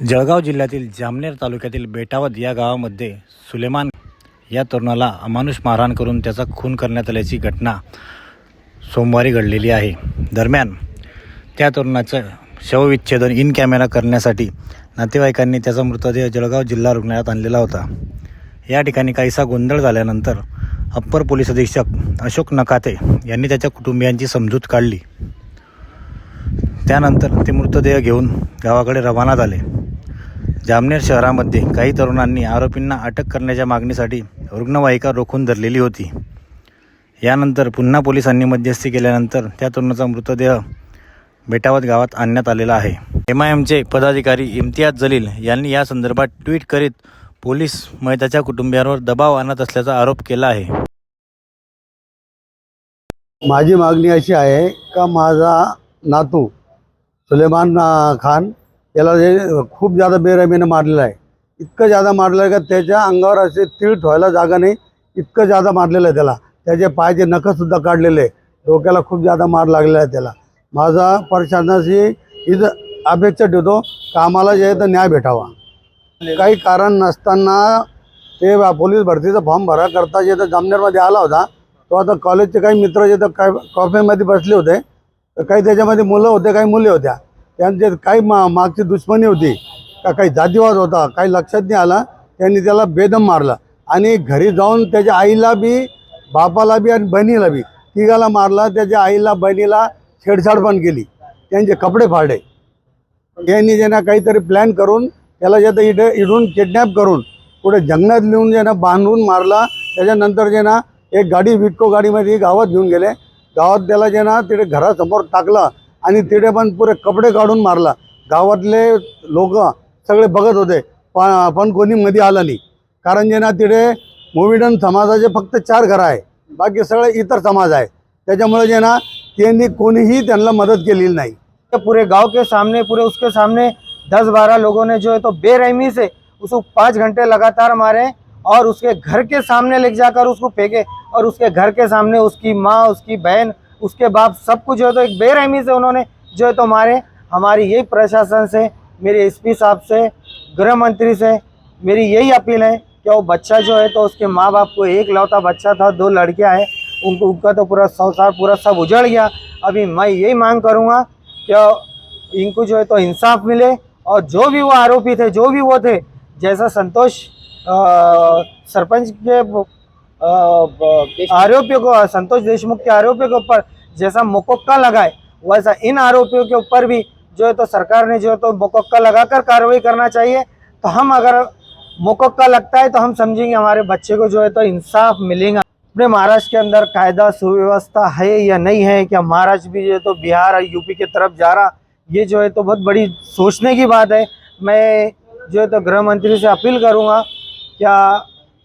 जळगाव जिल्ह्यातील जामनेर तालुक्यातील बेटावद या गावामध्ये सुलेमान या तरुणाला अमानुष मारहाण करून त्याचा खून करण्यात आल्याची घटना सोमवारी घडलेली आहे. दरम्यान त्या तरुणाचं शवविच्छेदन इन कॅमेरा करण्यासाठी नातेवाईकांनी त्याचा मृतदेह जळगाव जिल्हा रुग्णालयात आणलेला होता. या ठिकाणी काहीसा गोंधळ झाल्यानंतर अप्पर पोलीस अधीक्षक अशोक नकाते यांनी त्याच्या कुटुंबियांची समजूत काढली. त्यानंतर ते मृतदेह घेऊन गावाकडे रवाना झाले. जामनेर शहरामध्ये काही तरुणांनी आरोपींना अटक करण्याच्या मागणीसाठी रुग्णवाहिका रोखून धरलेली होती. यानंतर पुन्हा पोलिसांनी मध्यस्थी केल्यानंतर त्या तरुणाचा मृतदेह बेटावत गावात आणण्यात आलेला आहे. एम आय एमचे पदाधिकारी इम्तियाज जलील यांनी या संदर्भात ट्विट करीत पोलीस मयताच्या कुटुंबियांवर दबाव आणत असल्याचा आरोप केला आहे. माझी मागणी अशी आहे का माझा नातू सुलेमान खान याला जे खूप जादा बेरहमीनं मारलेलं आहे. इतकं जादा मारलं आहे का त्याच्या अंगावर असे तीळ ठेवायला जागा नाही. इतकं जादा मारलेलं आहे त्याला. त्याचे पायाचे नखंसुद्धा काढलेले आहे. डोक्याला खूप जादा मार लागलेला आहे त्याला. माझा प्रशासनाशी इथं अपेक्षा ठेवतो कामाला जे तर न्याय भेटावा. काही कारण नसताना ते पोलीस भरतीचा फॉर्म भरा करता जे तर जामनेरमध्ये आला होता. तो आता कॉलेजचे काही मित्र जे तर काय कॉफेमध्ये बसले होते. तर काही त्याच्यामध्ये मुलं होते काही मुली होत्या. त्यांच्यात काही मा मागची दुश्मनी होती का काही जातीवाद होता काही लक्षात नाही आला त्यांनी त्याला बेदम मारला. आणि घरी जाऊन त्याच्या आईला बी बापाला बी आणि बहिणीला बी तिघाला मारला त्याच्या आईला बहिणीला छेडछाड पण केली. त्यांचे कपडे फाडले. यांनी ज्यांना काहीतरी प्लॅन करून त्याला जे इथे इडून किडनॅप करून कुठे जंगलात लिहून ज्यांना ना बांधून मारला त्याच्यानंतर जे ना एक गाडी विटको गाडीमध्ये गावात घेऊन गेले. गावात त्याला जे ना तिथे घरासमोर टाकलं आणि तिथे पण पुरे कपडे काढून मारला. गावातले लोक सगळे बघत होते. पण पण कोणी मध्ये आलं नाही. कारण जे ना तिथे मोविडन समाजाचे फक्त चार घरं आहे. बाकी सगळे इतर समाज आहे. त्याच्यामुळे जे ना त्यांनी कोणीही त्यांना मदत केलेली नाही. के पूरे गांव के सामने पूरे उसके सामने दस बारह लोगों ने जो है तो बेरहमी से उसको पाँच घंटे लगातार मारे और उसके घर के सामने ले जाकर उसको फेंके और उसके घर के सामने उसकी माँ उसकी बहन उसके बाद सब कुछ जो है तो एक बेरहमी से उन्होंने जो है तो मारे हमारी यही प्रशासन से, मेरे एसपी साहब से, गृह मंत्री से मेरी यही अपील है कि वो बच्चा जो है तो उसके माँ बाप को एक लौता बच्चा था, दो लड़कियाँ हैं, उनको, उनका तो पूरा संसार पूरा सब उजड़ गया। अभी मैं यही मांग करूँगा कि इनको जो है तो इंसाफ मिले और जो भी वो आरोपी थे, जो भी वो थे, जैसा संतोष सरपंच के आरोपियों को, संतोष देशमुख के आरोपियों के ऊपर जैसा मुकक्का लगाए, वैसा इन आरोपियों के ऊपर भी जो है तो सरकार ने जो है तो मुकक्का लगाकर कार्रवाई करना चाहिए। तो हम अगर मुकक्का लगता है तो हम समझेंगे हमारे बच्चे को जो है तो इंसाफ मिलेगा। अपने महाराष्ट्र के अंदर कायदा सुव्यवस्था है या नहीं है, क्या महाराष्ट्र भी जो है तो बिहार और यूपी की तरफ़ जा रहा, ये जो है तो बहुत बड़ी सोचने की बात है। मैं जो है तो गृह मंत्री से अपील करूँगा, क्या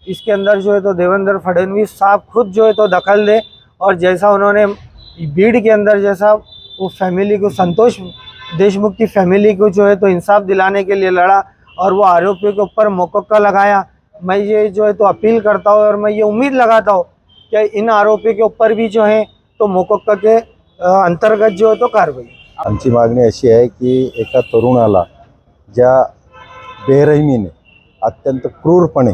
इसके अंदर जो है तो देवेंद्र फडणवीस साहब खुद जो है तो दखल दे और जैसा उन्होंने भीड़ के अंदर जैसा वो फैमिली को, संतोष देशमुख की फैमिली को जो है तो इंसाफ दिलाने के लिए लड़ा और वो आरोपियों के ऊपर मुकक्का लगाया। मैं ये जो है तो अपील करता हूँ और मैं ये उम्मीद लगाता हूँ कि इन आरोपियों के ऊपर भी जो है तो मुकक्का के अंतर्गत जो है तो कार्रवाई। आमची मागणी अशी आहे की एका तरुणाला ज्या बेरहिमीने अत्यंत क्रूरपणे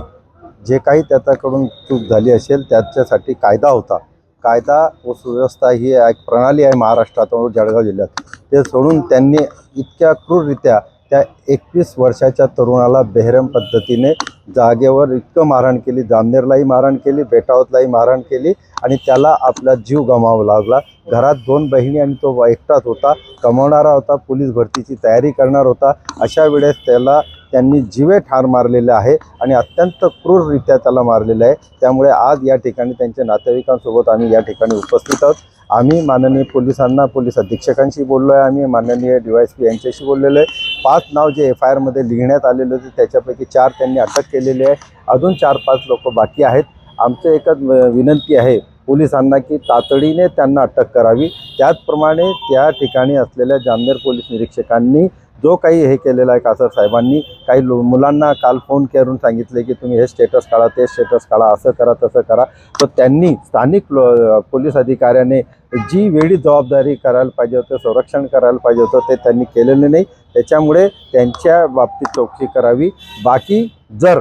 जे काही त्याच्याकडून चूक झाली असेल त्याच्यासाठी कायदा होता. कायदा व सुव्यवस्था ही एक प्रणाली आहे महाराष्ट्रात व जळगाव जिल्ह्यात. ते सोडून त्यांनी इतक्या क्रूररित्या त्या एकवीस वर्षाच्या तरुणाला बेहरम पद्धतीने जागेवर इतकं मारहाण केली जामनेरलाही मारहाण केली बेटावतलाही मारहाण केली आणि त्याला आपला जीव गमावा लागला. घरात दोन बहिणी आणि तो एकटाच होता. कमावणारा होता पोलीस भरतीची तयारी करणार होता. अशा वेळेस त्याला त्यांनी जीवे ठार मारलेले आहे आणि अत्यंत क्रूररित्या त्याला मारलेलं आहे. त्यामुळे आज या ठिकाणी त्यांच्या नातेवाईकांसोबत आम्ही या ठिकाणी उपस्थित आहोत. आम्ही माननीय पोलिसांना पोलीस अधीक्षकांशी बोललो आहे आम्ही माननीय डी वाय एस पी यांच्याशी बोललेलो आहे पाच नाव जे एफ आय आरमध्ये लिहिण्यात आलेले होते त्याच्यापैकी चार त्यांनी अटक केलेली आहे. अजून चार पाच लोक बाकी आहेत. आमचं एकच विनंती आहे पोलिसांना की तातडीने त्यांना अटक करावी. त्याचप्रमाणे त्या ठिकाणी असलेल्या जामनेर पोलीस निरीक्षकांनी जो काही हे केलेला आहे कासर साहेबांनी काही लो मुलांना काल फोन करून सांगितले की तुम्ही हे स्टेटस काढा ते स्टेटस काढा असं करा तसं करा. तर त्यांनी स्थानिक पोलीस अधिकाऱ्याने जी वेळी जबाबदारी करायला पाहिजे होतं संरक्षण करायला पाहिजे होतं ते त्यांनी केलेलं नाही. त्याच्यामुळे त्यांच्या बाबतीत चौकशी करावी. बाकी जर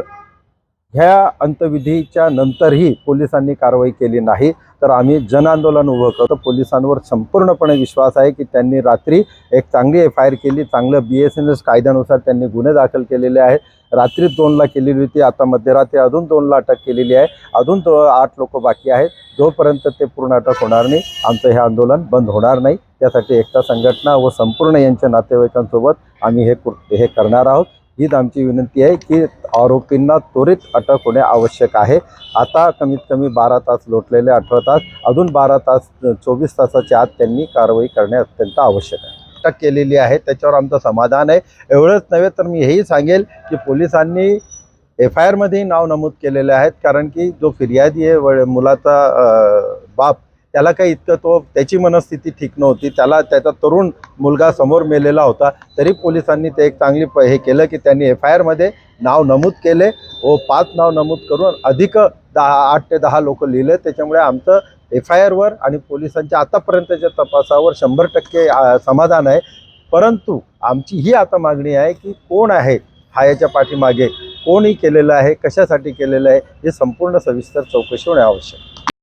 ह्या अंतविधीच्या नंतरही पोलिसांनी कारवाई केली नाही तर आम्ही जनआंदोलन उभं करतो. पोलिसांवर संपूर्णपणे विश्वास आहे की त्यांनी रात्री एक चांगली एफ आय आर केली चांगलं बी एस एन एस कायद्यानुसार त्यांनी गुन्हे दाखल केलेले आहेत. रात्री दोनला केलेली होती आता मध्यरात्री अजून दोनला अटक केलेली आहे. अजून तो आठ लोक बाकी आहेत. जोपर्यंत ते पूर्ण अटक होणार नाही आमचं हे आंदोलन बंद होणार नाही. त्यासाठी एकता संघटना व संपूर्ण यांच्या नातेवाईकांसोबत आम्ही हे हे करणार आहोत. हीच आमची विनंती आहे की आरोपींना त्वरित अटक होणे आवश्यक आहे. आता कमीत कमी बारा तास लोटलेले अठरा तास अजून बारा तास चोवीस तासाच्या आत त्यांनी कारवाई करणे अत्यंत आवश्यक आहे. अटक केलेली आहे त्याच्यावर आमचं समाधान आहे. एवढंच नव्हे तर मी हेही सांगेल की पोलिसांनी एफ आय आरमध्येही नाव नमूद केलेले आहेत कारण की जो फिर्यादी आहे व मुलाचा बाप त्याला काही इतकं तो त्याची मनस्थिती ठीक नव्हती. त्याला त्याचा तरुण मुलगा समोर मेलेला होता. तरी पोलिसांनी ते एक चांगली प- हे केलं की त्यांनी एफ आय आरमध्ये नाव नमूद केले. व पाच नाव नमूद करून अधिक दहा आठ ते दहा लोक लिहिले. त्याच्यामुळे आमचं एफ आय आरवर आणि पोलिसांच्या आतापर्यंतच्या तपासावर शंभर टक्के समाधान आहे. परंतु आमची ही आता मागणी आहे की कोण आहे हा याच्या पाठीमागे? कोणी केलेलं आहे? कशासाठी केलेलं आहे? हे संपूर्ण सविस्तर चौकशी होणे आवश्यक